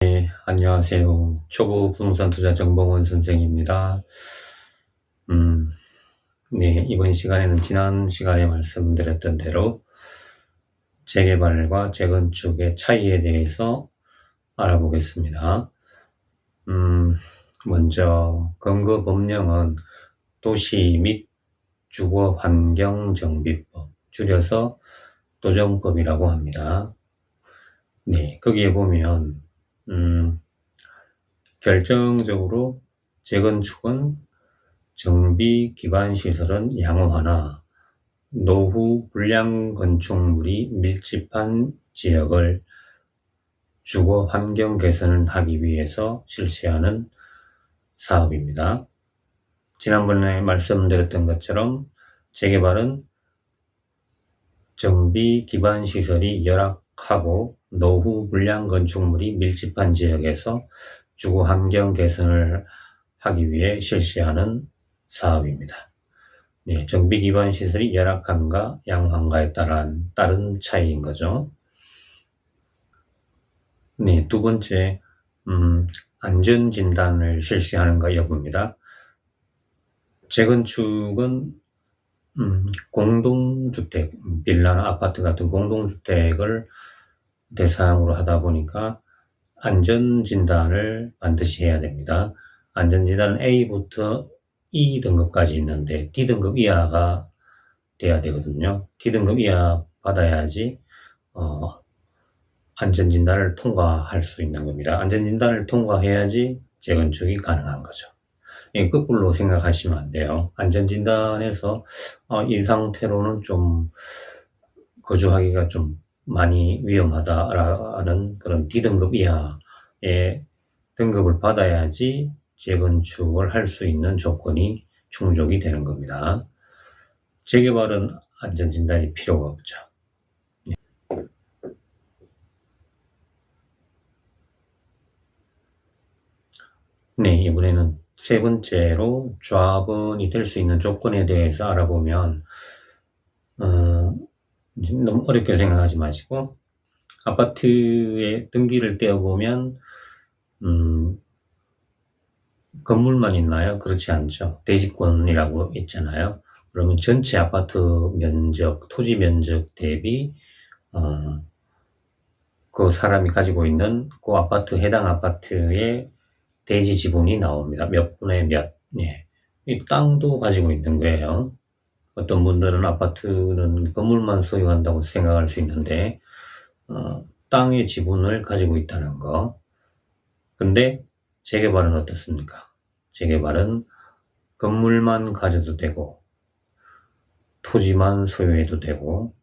네, 안녕하세요. 초보 부동산 투자 정봉원 선생입니다. 음, 네, 이번 시간에는 지난 시간에 말씀드렸던 대로 재개발과 재건축의 차이에 대해서 알아보겠습니다. 음, 먼저 근거 법령은 도시 및 주거 환경 정비법, 줄여서 도정법이라고 합니다. 네, 거기에 보면 음, 결정적으로 재건축은 정비 기반 시설은 양호하나 노후 불량 건축물이 밀집한 지역을 주거 환경 개선을 하기 위해서 실시하는 사업입니다. 지난번에 말씀드렸던 것처럼 재개발은 정비 기반 시설이 열악 하고 노후 불량 건축물이 밀집한 지역에서 주거 환경 개선을 하기 위해 실시하는 사업입니다. 네, 정비 기반 시설이 열악한가 양호한가에 따른 다른 차이인 거죠. 네, 두 번째 음, 안전 진단을 실시하는가 여부입니다. 재건축은 음, 공동주택, 빌라나 아파트 같은 공동주택을 대상으로 하다 보니까 안전진단을 반드시 해야 됩니다. 안전진단은 A부터 E 등급까지 있는데 D등급 이하가 돼야 되거든요. D등급 이하 받아야지 어, 안전진단을 통과할 수 있는 겁니다. 안전진단을 통과해야지 재건축이 가능한 거죠. 예, 거꾸로 생각하시면 안 돼요. 안전진단에서 어, 이 상태로는 좀 거주하기가 좀 많이 위험하다라는 그런 D등급 이하의 등급을 받아야지 재건축을 할 수 있는 조건이 충족이 되는 겁니다. 재개발은 안전진단이 필요가 없죠. 네, 이번에는 세 번째로 조합원이 될 수 있는 조건에 대해서 알아보면 어, 너무 어렵게 생각하지 마시고 아파트에 등기를 떼어보면 음, 건물만 있나요? 그렇지 않죠. 대지권이라고 있잖아요. 그러면 전체 아파트 면적, 토지 면적 대비 어, 그 사람이 가지고 있는 그 아파트 해당 아파트의 대지 지분이 나옵니다. 몇 분의 몇. 예. 이 땅도 가지고 있는 거예요. 어떤 분들은 아파트는 건물만 소유한다고 생각할 수 있는데 어, 땅의 지분을 가지고 있다는 거. 근데 재개발은 어떻습니까? 재개발은 건물만 가져도 되고 토지만 소유해도 되고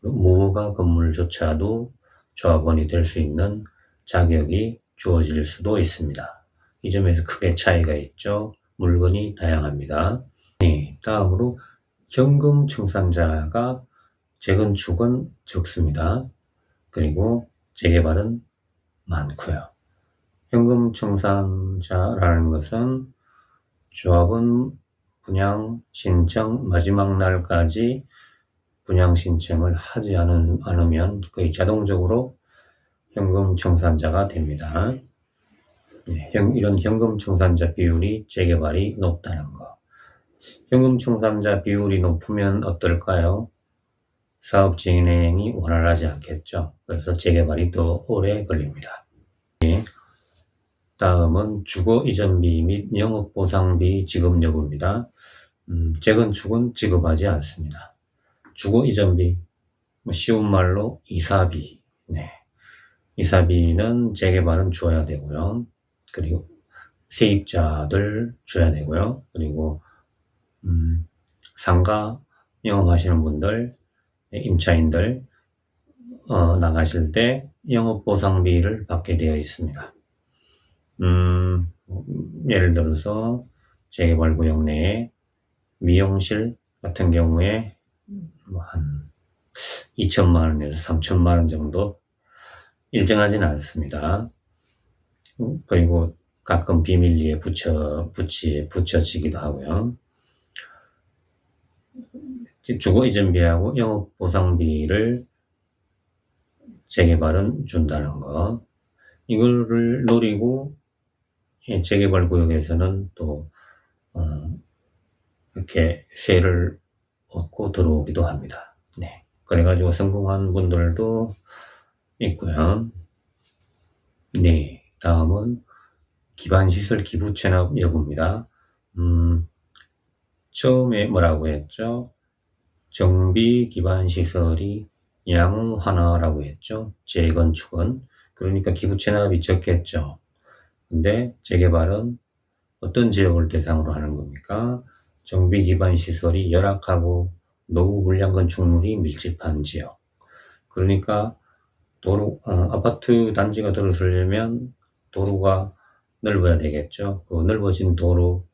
무허가 건물조차도 조합원이 될 수 있는 자격이 주어질 수도 있습니다. 이 점에서 크게 차이가 있죠. 물건이 다양합니다. 네, 다음으로 현금 청산자가 재건축은 적습니다. 그리고 재개발은 많고요. 현금 청산자라는 것은 조합은 분양 신청 마지막 날까지 분양 신청을 하지 않으면 거의 자동적으로 현금 청산자가 됩니다. 네, 이런 현금 청산자 비율이 재개발이 높다는 것. 현금 청산자 비율이 높으면 어떨까요? 사업 진행이 원활하지 않겠죠. 그래서 재개발이 더 오래 걸립니다. 네. 다음은 주거 이전비 및 영업 보상비 지급 여부입니다. 음, 재건축은 지급하지 않습니다. 주거 이전비, 뭐 쉬운 말로 이사비. 네. 이사비는 재개발은 줘야 되고요. 그리고 세입자들 줘야 되고요. 그리고 음, 상가 영업하시는 분들, 네, 임차인들 어, 나가실 때 영업 보상비를 받게 되어 있습니다. 음, 예를 들어서 재개발 구역 내에 미용실 같은 경우에 뭐한 2천만 원에서 3천만 원 정도 일정하지는 않습니다. 그리고 가끔 비밀리에 붙여, 붙이, 붙여지기도 하고요. 주거 이전비하고 영업 보상비를 재개발은 준다는 거. 이거를 노리고 예, 재개발 구역에서는 또 어, 이렇게 세를 얻고 들어오기도 합니다. 네. 그래가지고 성공한 분들도 있고요. 네. 다음은 기반시설 기부 체납 여부입니다. 음, 처음에 뭐라고 했죠? 정비 기반 시설이 양화나라고 했죠. 재건축은. 그러니까 기부 체납이 적겠죠. 근데 재개발은 어떤 지역을 대상으로 하는 겁니까? 정비 기반 시설이 열악하고 노후 불량 건축물이 밀집한 지역. 그러니까 도로 어, 아파트 단지가 들어서려면 도로가 넓어야 되겠죠. 그 넓어진 도로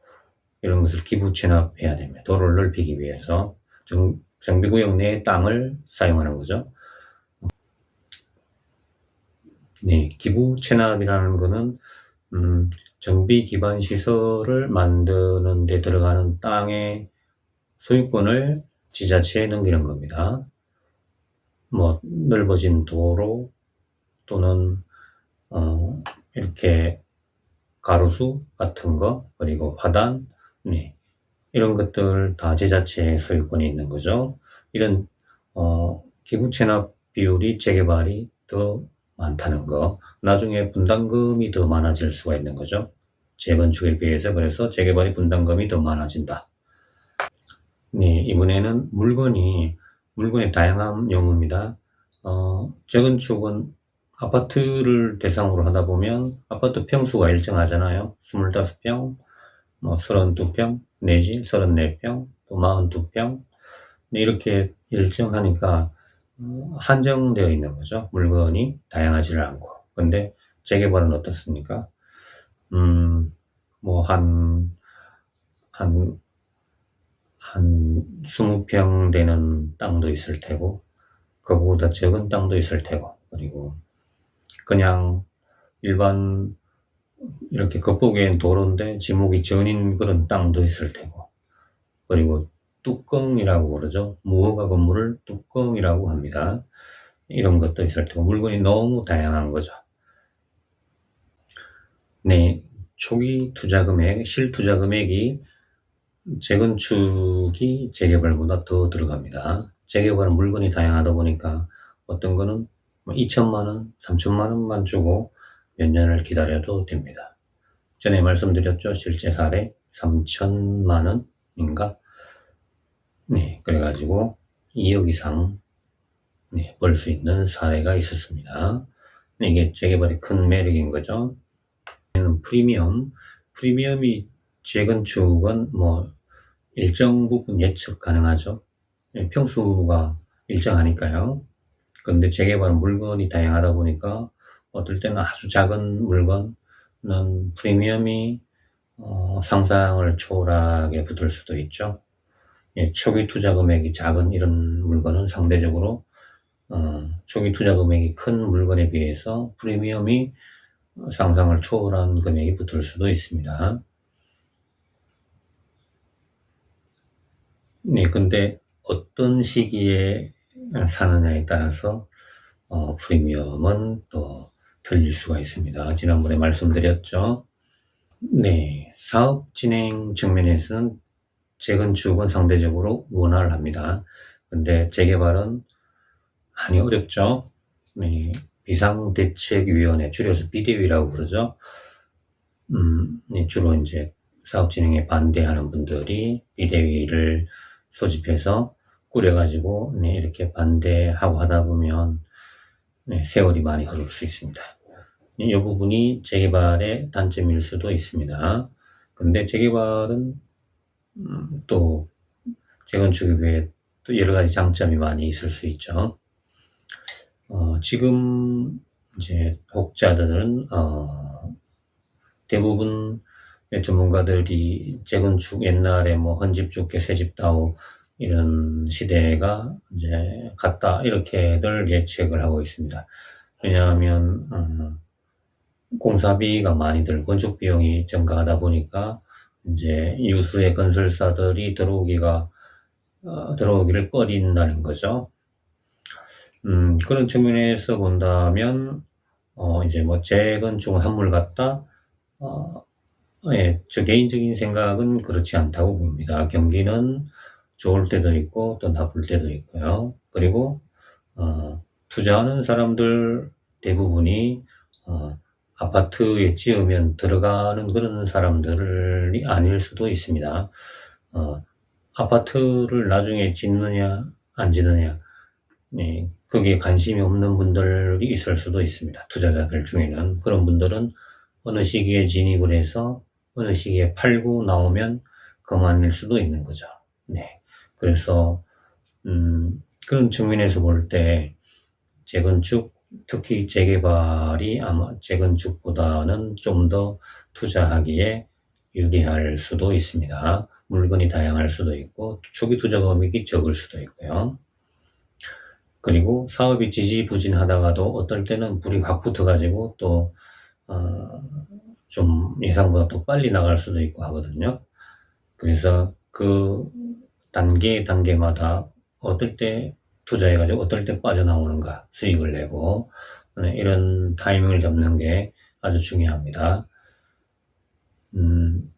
이런 것을 기부 체납해야 됩니다. 도로를 넓히기 위해서 정, 정비구역 내 땅을 사용하는 거죠. 네, 기부 체납이라는 것은 음, 정비 기반 시설을 만드는 데 들어가는 땅의 소유권을 지자체에 넘기는 겁니다. 뭐 넓어진 도로 또는 어, 이렇게 가로수 같은 거 그리고 화단 네, 이런 것들 다 지자체의 소유권이 있는 거죠. 이런 어, 기부 체납 비율이 재개발이 더 많다는 거. 나중에 분담금이 더 많아질 수가 있는 거죠. 재건축에 비해서 그래서 재개발이 분담금이 더 많아진다. 네, 이번에는 물건이 물건의 다양한 용어입니다. 어, 재건축은 아파트를 대상으로 하다 보면 아파트 평수가 일정하잖아요. 25평, 뭐 32평 내지 34평, 또 42평 이렇게 일정하니까 어, 한정되어 있는 거죠. 물건이 다양하지를 않고. 근데 재개발은 어떻습니까? 음, 뭐, 한, 한, 한 20평 되는 땅도 있을 테고, 그거보다 적은 땅도 있을 테고, 그리고 그냥 일반 이렇게 겉보기엔 도로인데 지목이 전인 그런 땅도 있을 테고, 그리고 뚜껑이라고 그러죠. 무허가 건물을 뚜껑이라고 합니다. 이런 것도 있을 테고 물건이 너무 다양한 거죠. 네, 초기 투자 금액, 실투자 금액이 재건축이 재개발보다 더 들어갑니다. 재개발은 물건이 다양하다 보니까 어떤 거는 2천만 뭐 원, 3천만 원만 주고 몇 년을 기다려도 됩니다. 전에 말씀드렸죠. 실제 사례 3천만 원인가 네, 그래가지고 2억 이상 네, 벌 수 있는 사례가 있었습니다. 네, 이게 재개발의 큰 매력인 거죠. 프리미엄, 프리미엄이 재건축은 뭐 일정 부분 예측 가능하죠. 네, 평수가 일정하니까요. 그런데 재개발은 물건이 다양하다 보니까 어떨 때는 아주 작은 물건은 프리미엄이 어, 상상을 초월하게 붙을 수도 있죠. 예, 초기 투자 금액이 작은 이런 물건은 상대적으로 어, 초기 투자 금액이 큰 물건에 비해서 프리미엄이 상상을 초월한 금액이 붙을 수도 있습니다. 네, 근데 어떤 시기에 사느냐에 따라서 어, 프리미엄은 또 틀릴 수가 있습니다. 지난번에 말씀드렸죠. 네, 사업 진행 측면에서는 재건축은 상대적으로 원활합니다. 근데 재개발은 많이 어렵죠. 네, 비상대책위원회, 줄여서 비대위라고 그러죠. 음, 네, 주로 이제 사업 진행에 반대하는 분들이 비대위를 소집해서 꾸려가지고 네, 이렇게 반대하고 하다 보면 네, 세월이 많이 흐를 수 있습니다. 네, 이 부분이 재개발의 단점일 수도 있습니다. 근데 재개발은 음, 또 재건축에 비해 또 여러 가지 장점이 많이 있을 수 있죠. 어, 지금 이제 혹자들은 어, 대부분 전문가들이 재건축 옛날에 뭐 헌집 죽게 새집 다오 이런 시대가 이제 갔다 이렇게들 예측을 하고 있습니다. 왜냐하면 음, 공사비가 많이 들 건축 비용이 증가하다 보니까 이제 유수의 건설사들이 들어오기가 어, 들어오기를 꺼린다는 거죠. 음, 그런 측면에서 본다면 어, 이제 뭐 재건축은 한물 같다. 어, 예, 저 개인적인 생각은 그렇지 않다고 봅니다. 경기는 좋을 때도 있고 또 나쁠 때도 있고요. 그리고 어, 투자하는 사람들 대부분이 어, 아파트에 지으면 들어가는 그런 사람들이 아닐 수도 있습니다. 어, 아파트를 나중에 짓느냐 안 짓느냐 네, 거기에 관심이 없는 분들이 있을 수도 있습니다. 투자자들 중에는 그런 분들은 어느 시기에 진입을 해서 어느 시기에 팔고 나오면 그만일 수도 있는 거죠. 네. 그래서 음, 그런 측면에서 볼 때 재건축 특히 재개발이 아마 재건축보다는 좀 더 투자하기에 유리할 수도 있습니다. 물건이 다양할 수도 있고 초기 투자 금액이 적을 수도 있고요. 그리고 사업이 지지부진하다가도 어떨 때는 불이 확 붙어가지고 또, 어, 좀 예상보다 더 빨리 나갈 수도 있고 하거든요. 그래서 그 단계 단계마다 어떨 때 투자해가지고 어떨 때 빠져나오는가 수익을 내고 네, 이런 타이밍을 잡는 게 아주 중요합니다. 음,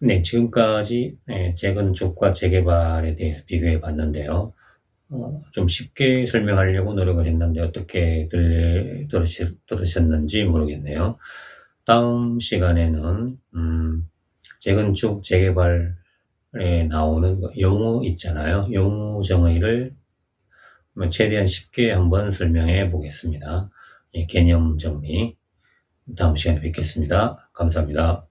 네, 지금까지 네, 재건축과 재개발에 대해서 비교해 봤는데요. 어, 좀 쉽게 설명하려고 노력을 했는데 어떻게 들, 들으시, 들으셨는지 모르겠네요. 다음 시간에는 음, 재건축 재개발 에 나오는 그 용어 있잖아요. 용어 정의를 최대한 쉽게 한번 설명해 보겠습니다. 예, 개념 정리. 다음 시간에 뵙겠습니다. 감사합니다.